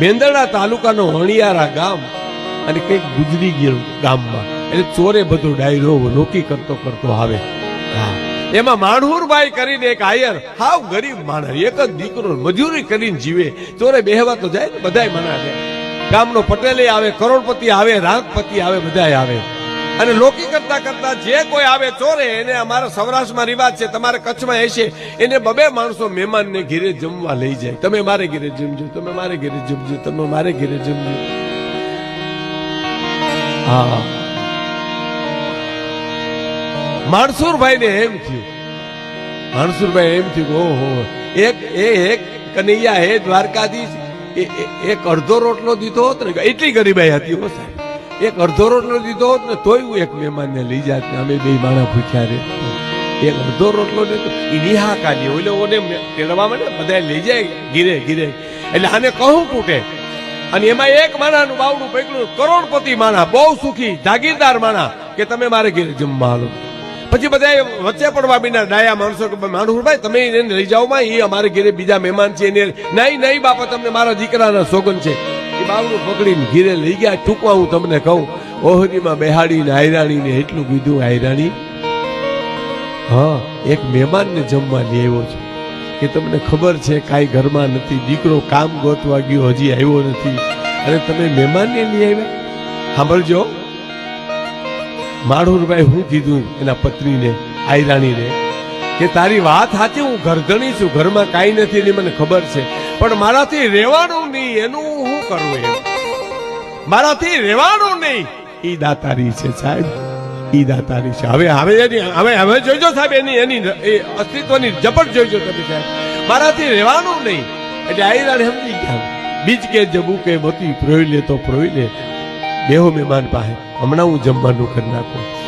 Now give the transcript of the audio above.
મેંદરડા તાલુકાનો હણિયારા ગામ અને કંઈક ગુજરી ગયેલું ગામમાં. એટલે ચોરે બધો ડાયરો નોકી કરતો કરતો આવે. એમાં માણહુરભાઈ કરીને એક આયર, હાવ ગરીબ માણસ, એક જ દીકરો મજૂરી કરીને જીવે. ચોરે બેહવા તો જાય ને બધાય મના ગામનો પટેલે આવે, કરોડપતિ આવે, રાગપતિ આવે, બધાય આવે. અને લોકી કરતા કરતા જે કોઈ આવે ચોરે, એને અમારા સૌરાષ્ટ્રમાં રિવાજ છે, તમારે કચ્છમાં હશે એને બબે માણસો મહેમાનને ઘેરે જમવા લઈ જાય. તમે મારે ઘેરે જમજો, તમે મારે ઘેરે જમજો, તમે મારે ઘેરે જમજો. હા. માણસુરભાઈ ને એમ થયું. માણસુરભાઈ એમ થયું ઓહો, એક, એ એક કનૈયા હે દ્વારકાધીશ, એ- એ- એક અડધો રોટલો દીધો હતો ને, એટલી ગરીબાઈ હતી હો સાહેબ. એક અડધો રોટલો દીધો હોત ને તોય હું એક મહેમાનને લઈ જાત ને અમે બે માણા પૂછ્યા રે. એક અડધો રોટલો ને એ એની હા કાઢી ઓલે ઓને તેડવા માટે બધા લઈ જાય, ગીરે ગીરે. એટલે આને કહું તૂટે અને એમાં એક માણાનું બાવડું પૈકલું કરોડપતિ માણા, બહુ સુખી, જાગીરદાર માણા, કે તમે મારે ઘેરે જમવા હાલો પછી બધા વચ્ચે પડવા બીના ડાયા માણસો કે માણુભાઈ તમે એને લઈ જાઓ માં એ અમારે ઘેરે બીજા મહેમાન છે એને નહીં નહીં બાપા, તમને મારા દીકરાના સોગન છે. બાવડું પકડીને ઘીરે લઈ ગયા. ટૂંકવા હું તમને કહું, ઓહરીમાં બેહાડીને આયરાણીને એટલું કીધું, આયરાણી, હા, એક મહેમાનને જમવા લઈ આવ્યો કે તમને ખબર છે કાંઈ ઘરમાં નથી, દીકરો કામ ગોતવા ગયો, હજી આવ્યો નથી. અને તમે મહેમાનને લઈ આવ્યા? સાંભળજો. માળુરભાઈ હું કીધું એના પત્નીને, આયરાણીને, કે તારી વાત સાચી, હું ઘરધણી છું, ઘરમાં કાંઈ નથી, એની મને ખબર છે. પણ મારાથી રહેવાનું નહીં, એનું હું કરવું એમ? મારાથી રહેવાનું નહીં. ઈ દાતારી છે સાહેબ. ઈ દાતારી છે. હવે હવે એની, હવે હવે જોઈજો સાહેબ, એની એની એ અસ્તિત્વની જપટ જોઈજો તમે સાહેબ. મારાથી રહેવાનું નહીં. એટલે આયરાણી સમજી ગયા બીજ કે જબુ કે મતી, પ્રોઈ લે તો પ્રોઈ લે. બેહો મહેમાન પાસે. હમણાં હું જમવાનું કરી નાખું.